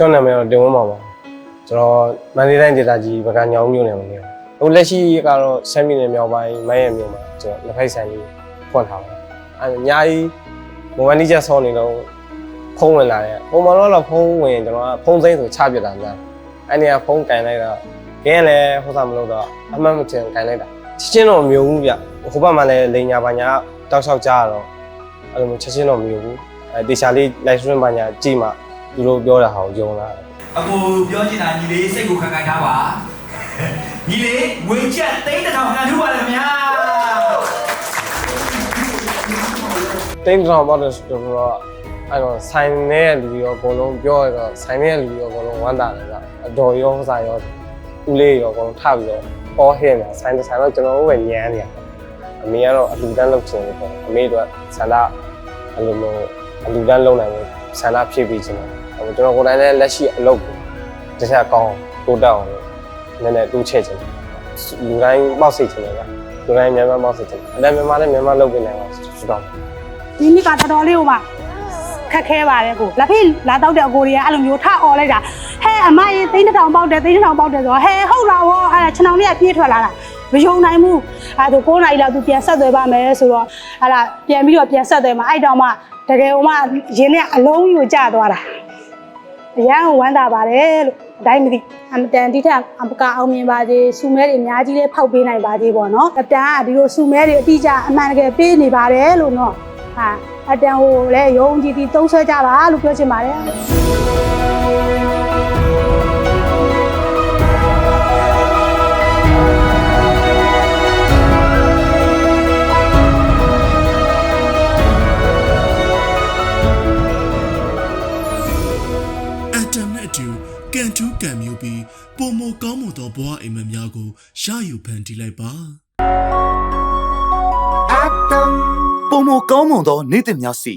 ကျွန်တော်နာမည်တော့တင်ဝင်းပါပါကျွန်တော်မန္တလေးတိုင်းဒေသကြီးဗကညောင်မြို့နယ်မှာနေတယ်ဟိုလက်ရှိကတော့ရှမ်းပြည်နယ်မြောက်ပိုင်းမိုင်းရမြို့မှာကျွန်တော်လက်ဖိုက်ဆိုင်လေးဖွင့်ထားပါတယ်အဲအများကြီးမိုဘိုင်းလေးချက်ဆောင်းနေတော့ဖုန်းဝင်လာတယ်ပုံမှန်တော့ဖုန်းဝင်ကျွန်တော်ကဖုန်းစိမ်းဆိုချပြတာများအဲ့နေကဖုန်းကင်လိုက်တော့ကင်းလည်းဟိုစားမလို့တော့အမှတ်မတင်ကင်လိုက်တာချက်ချင်းတော့မမျိုးဘူးဗျဟိုဘက်မှာလည်းလိန်ညာပါညာတောက်လျှောက်ကြားတော့အဲ့လိုမျိုးချက်ချင်းတော့မမျိုးဘူးအဲတေချာလေး live stream ပါညာကြည့်မှ သူတို့ပြောတာဟာကိုယုံလာတယ်အကိုပြောချင်တာညီလေးစိတ်ကိုခံခိုင်ထားပါညီလေးငွေချက်သိန်းတစ်ထောင်ခံထူပါလေခင်ဗျာတင်းတောင်ပေါ့တော့ဆိုတော့အဲ့တော့ဆိုင်နဲ့လူရောအကုန်လုံးပြောရတော့ဆိုင်နဲ့လူရောအကုန်လုံးဝမ်းသာတယ်ဗျအတော်ရောဟိုစားရောဦးလေးရောအကုန်လုံးထပြီးတော့ပေါ်ဟင်းနေဆိုင်တစ်ဆိုင်တော့ကျွန်တော်တို့ပဲညမ်းနေရတယ်အမေကတော့အလူတန်းလုပ်ချင်တယ်ပေါ့အမေတို့ဆန္ဒအလိုလိုအလူတန်းလုပ်နိုင်လို့ဆန္ဒဖြည့်ပြီးချင်တယ် အဲ့ကျွန်တော်ကိုယ်တိုင်လည်းလက်ရှိအလုပ်ကိုတစ်ချက်ကောင်းတိုးတက်အောင်လို့နည်းနည်းတိုးချဲ့ချင်တယ်လူတိုင်းပေါက်စိတ်ချင်တယ်ဗျလူတိုင်းမြန်မာပေါက်စိတ်ချင်တယ်အဲ့ဒါမြန်မာလည်းမြန်မာလုပ်ပြနိုင်ပါဆိုတော့ဒီနှစ်ကတော်တော်လေးဟိုမှာခက်ခဲပါတယ်ကိုလက်ဖေးလာတော့တဲ့အကိုတွေကအဲ့လိုမျိုးထអော်လိုက်တာဟဲအမရေသိန်းတစ်ထောင်ပေါက်တယ်သိန်းတစ်ထောင်ပေါက်တယ်ဆိုတော့ဟဲဟုတ်လားဟောအဲ့ဒါခြံအောင်လေးကပြေးထွက်လာတာမယုံနိုင်ဘူးအဲ့ဒါ9နာရီလောက်သူပြန်ဆက်သွယ်ပါမယ်ဆိုတော့အဲ့ဒါပြန်ပြီးတော့ပြန်ဆက်သွယ်မှာအဲ့တောင်မှတကယ်ဟိုမှရင်းနဲ့အလုံးကြီးကိုကျသွားတာ အရန်ကိုဝမ်းသာပါတယ်လို့အတိုင်းမသိအမတန်တိထက်အမကအောင်မြင်ပါစေစူမဲတွေအများကြီးလေးဖောက်ပေးနိုင်ပါစေပေါ့နော်အတန်ကဒီလိုစူမဲတွေအတိအကျအမှန်တကယ်ပေးနေပါတယ်လို့နော်ဟာအတန်ဟိုလည်းရုံကြည့်ပြီးသုံးဆွဲကြပါလို့ပြောချင်ပါတယ် ကန်တူးကန်မျိုးပြီးပုံမကောင်းမွန်သောဘဝအိမ်မက်များကိုရယူဖန်တီးလိုက်ပါပုံမကောင်းမွန်သောနေ့တင်များစီ